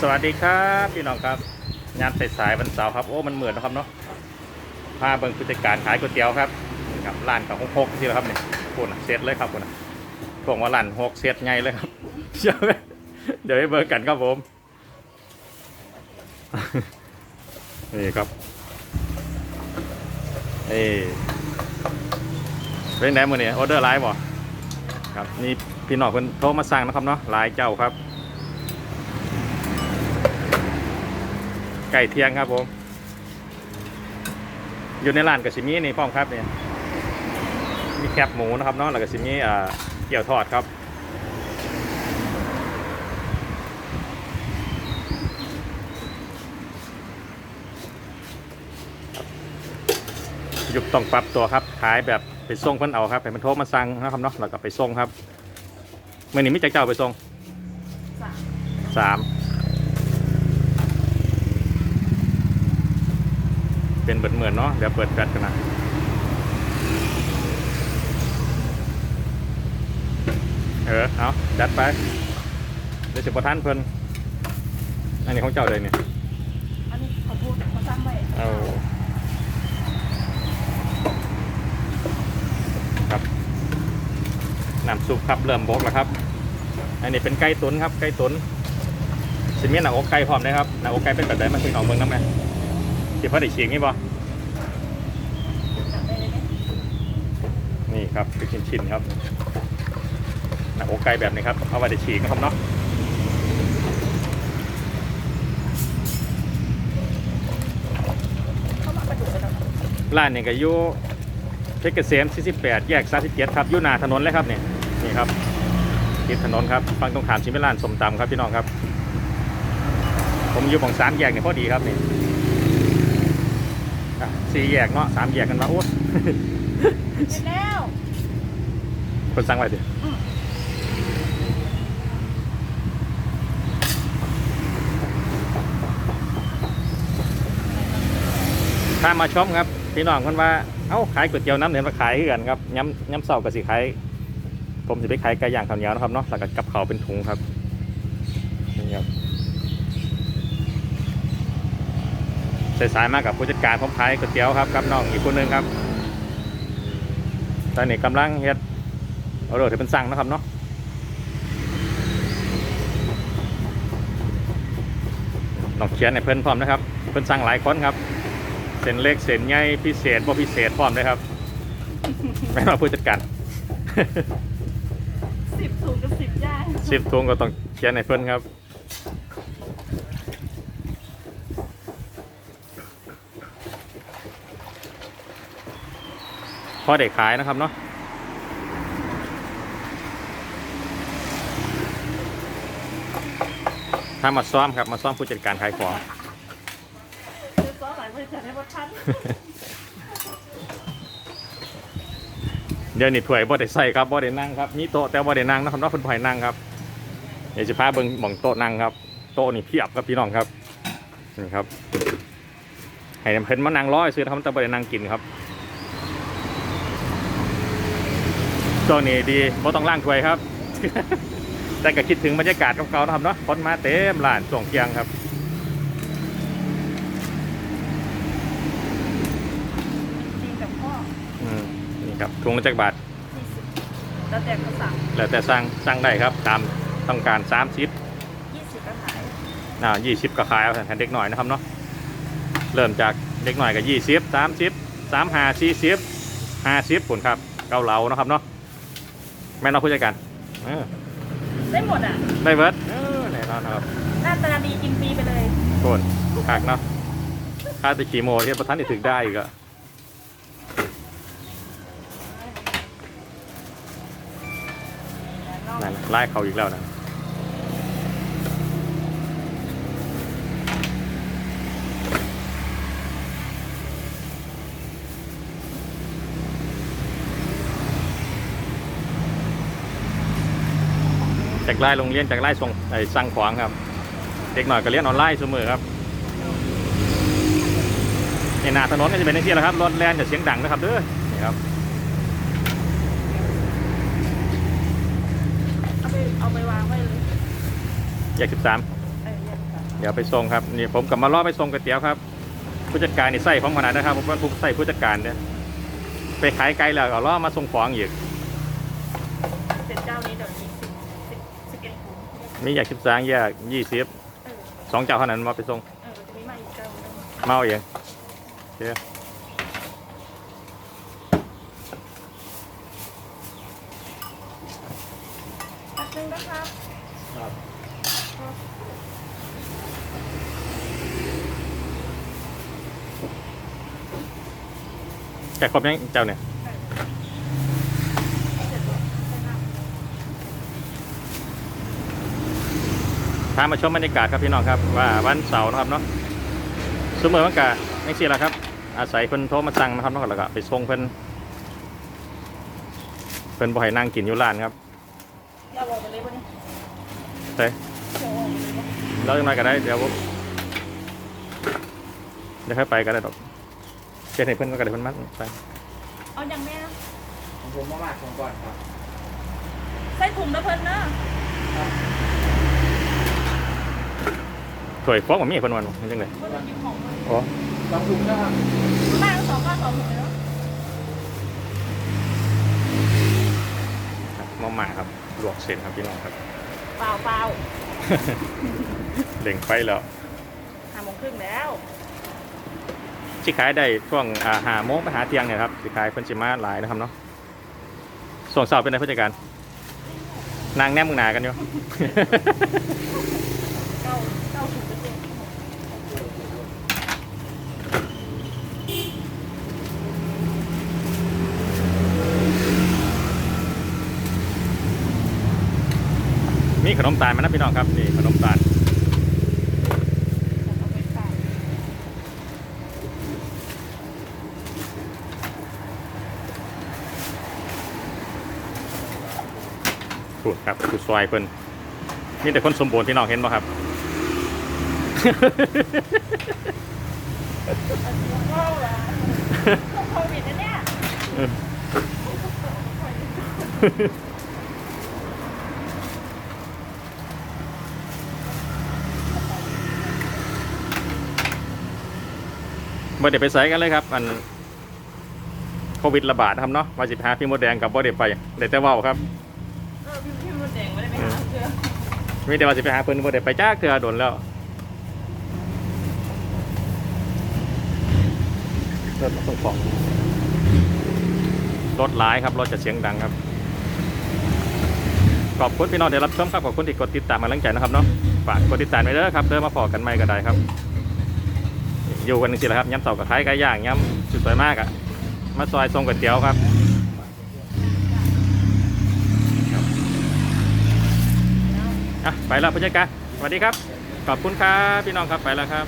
สวัสดีครับพี่น้องครับงานสายๆวันเสาร์ครับโอ้มันเหมือนนะครับเนาะพาเบิ่งผู้จัดการขายก๋วยเตี๋ยวครับนี่ครับร้านกับหกที่แล้วครับเนี่ยคุณเซตเลยครับคุณพวกว่าร้านหกเซตไงเลยครับเชื่อไหมเดี๋ยวไปเบิ่งกันครับผมนี่ครับเอ้เป็นไหนมือนี่ออเดอร์ไลน์บ่ครับนี่พี่น้องเพิ่นโทรมาสั่งนะครับเนาะหลายเจ้าครับ ก่เทียงครับผม อยู่ในร้านกับซิมีนี่พ่อมครับเนี่ยมีแคบหมูนะครับเนาะแล้วก็ซิมีอ่าเกี่ยวทอดครับยุบต้องปรับตัวครับขายแบบไปส่งเพิ่นเอาครับให้มันโทรมาสั่งนะครับเนาะแล้วก็ไปส่งครับเมื่อนี้มิจะเจ้าไปส่งสาม สาม เป็นเบิดเหมือนเนาะเดี๋ยวเปิดแฟลชกันนะเออเอาจัดไปเดี๋ยวสิบท่านเพิ่นอันนี้ของเจ้าเลยเนี่ยอันนี้ขอพูดเขาสร้างไว้เอาครับน้ำซุปครับเริ่มบกแล้วครับ อันนี้เป็นไก่ตุ๋นครับไก่ตุ๋นสิมีหนังอกไก่พร้อมนะครับหนังอกไก่เป็นแบบไหนมันคือของเมืองน้ำไง ที่พ่อได้ฉีกนี่บ่จับได้เลยเนี่ยนี่ครับเป็นชิ้นๆครับหนังอกไก่แบบนี้ครับ เอาไว้ได้ฉีกนะครับเนาะเข้ามาประดุกกันแล้านนี่ก็อยู่เพชรเกษม48 แยก37ครับอยู่หน้าถนนเลยครับเนี่ยนี่ครับติดถนนครับฝั่งตรงขามชิมร้านสมตำครับพี่น้องครับ ผมอยู่ฝั่งสามแยกเนี่ยพอดีครับนี่อะ สี่แยกเนาะสามแยกกันมาโอ้เสร็จแล้วคนสั่งไว้ดิอืมถ้ามาชมครับพี่น้องคนว่าเอ้าขายก๋วยเตี๋ยวน้ำเหนือมาขายคือกันครับย้ำย้ำเสาร์กับสิขายผมจะไปขายไก่ย่างข้าวเหนียวนะครับเนาะแล้วก็กับเขาวเป็นถุงครับนี่ครับ สายๆมากับผู้จัดการผมขายก๋วยเตี๋ยวครับกับน้องอีกคนหนึงครับ ตอนนี้กำลังเฮ็ดเอาโดดที่เป็นสั่งนะครับเนาะต้องเขียนในเพิ่นพร้อมนะครับ เพิ่นสั่งหลายคนครับ เส้นเล็กเส้นใหญ่พิเศษบ่พิเศษพร้อมเลยครับ ไม่ว่าผู้จัดการสิบถุงกับสิบย่างสิบทุงก็ต้องเขียนในเพิ่นครับ พอเด็กขายนะครับเนาะถ้ามาซ้อมครับมาซ้อมผู้จัดการขายของเจอซ้อหลายบริษัทให้บดทันเดี๋ยวนี้ถ้วยบ่ได้ใส่ครับบ่ได้นั่งครับมีโต๊ะแต่บ่ได้นั่งนะครับเนอกคนไผ่นั่งครับเดี๋ยวจะพาเบิ่งหม่องโต๊ะนั่งครับโต๊ะนี่เพียบครับพี่น้องครับนี่ครับให้เพิ่นมานั่งร้อยซื้อทำแต่บ่ได้นั่งกินครับ ช่วงนี้ดีบ่ต้องล้างถ้วยครับ แต่ก็คิดถึงบรรยากาศเก่าๆนะครับเนาะคนมาเต็มร้านช่วงเที่ยงครับจริงกับพ่ออืมนี่ครับถุงละจักบาทสี่สิบแล้วแต่เขาสั่งแล้วแต่สั่งสั่งได้ครับ ตามต้องการ30 ยี่สิบก็ขายอ่ายี่สิบก็ขายเอาแทนเด็กหน่อยนะครับเนาะ เริ่มจากเด็กหน่อยกับยี่สิบสามสิบสามห้าสี่สิบห้าสิบผลครับ เกาเหลานะครับเนาะ แม่นเราคุยกันเออได้หมดอะได้เบิร์ดเออแน่นอนครับหน้าตาดีกินฟรีไปเลยโกนหักเนาะค่าตะขี่โมที่ประทันนี่ถึงได้อีกอะนั่นไล่เขาอีกแล้วนะ จากไล่โรงเรียนจากไล่ส่งไอ้สั่งขวางครับ เด็กหน่อยก็เรียนออนไลน์เสมอครับในหนาถนนก็จะเป็นที่แหละครับรถแล่นจะเสียงดังนะครับเด้อนี่ครับเอาไปเอาไปวางไว้เลยแยกสิบสามเออแยกกันเดี๋ยวไปส่งครับนี่ผมกับมาล่อไปส่งก๋วยเตี๋ยวครับ ผู้จัดการนี่ใส่ผมขนาดนะครับผมเป็นผู้ใส่ผู้จัดการเนี่ยไปขายไกลแล้วก็ล่อมาส่งของอีกเสร็จเจ้านี้เดี๋ยวนี้สิบสิบสิบเอ็ดถุง มีอยากสิบสางแยกยี่สิบเออสองเจ้าเท่านั้นมาไปส่งเออจะมีมาอีกเจ้าหนึงเมาเองโอเคแป๊บนึงนะครับแกะครบยังเจ้าเนี่ย เสร็จแล้วใช่ครับ พามาชมบรรยากาศครับพี่น้องครับว่าวันเสาร์นะครับเนาะสมมติว่ากะไม่ใช่ละครับ อาศัยเพิ่นโทรมาสั่งนะครับเนาะแล้วก็ไปส่งเพิ่นเพิ่นบ่ให้นั่งกินอยู่ร้านครับเราบอกไปเลยวันนี้เต้เราบอกไปเลยว่าเราจะมาก็ได้เดี๋ยวผมเดี๋ยวค่อยไปก็ได้ดอกเช็ดให้เพิ่นก็ได้เพิ่นมัดไปเอาอย่างแม่ของผมมามาของก่อนครับใส่ถุงนะเพิ่นนะ ถวยฟ้องผมมีเพิ่นวันบ่เป็นจังได๋เพิ่นหยิบของมาอ๋อลองดูนะครับแม่สองก้อนสองถุงเลยเนาะครับมาม่าครับลวกเสร็จครับพี่น้องครับเปล่าเปล่าเล่งไฟแล้วห้าโมงครึ่งแล้วสิขายได้ช่วงอ่าหาโมงไปหาเที่ยงเนี่ยครับสิขายเพิ่นสิมาหลายนะครับเนาะส่วนเสาร์เป็นไงผู้จัดการ นางแนมมึงหนากันอยู่ เก้าเก้าถุงก็เจ็ด มี ขนมตาลมานะพี่น้องครับนี่ขนมตาลเอาไปฝากถูกครับถูกซอยเพิ่นมีแต่คนสมบูรณ์พี่น้องเห็นป่ะครับเข้าแล้วโควิดนะเนี่ย บ่ได้ไปใส่กันเลยครับ อันโควิดระบาดนะครับเนาะว่าสิบหาพี่มดแดงกับบ่ได้ไปได้แต่เว้าครับเออพี่พี่มันแดงไม่ได้ไปหาเจอมีแต่ว่าสิไปหาเพิ่นบ่ได้ไปจ้าเทื่อโดนแล้วรถมาส่งของรถหลายครับรถจะเสียงดังครับ ขอบคุณพี่น้องที่รับชมครับขอบคุณที่กดติดตามมาลังใจนะครับเนาะฝากกดติดตามไว้เด้อครับเดินมาพอกันใหม่ก็ได้ครับ อยู่กันสิแหละครับย้ำเสากับคล้ายไก่ย่างย้ำสุดสวยมากอะมาซอยทรงก๋วยเตี๋ยวครับอะไปแล้วผู้จัดการสวัสดีครับ ขอบคุณครับพี่น้องครับไปแล้วครับ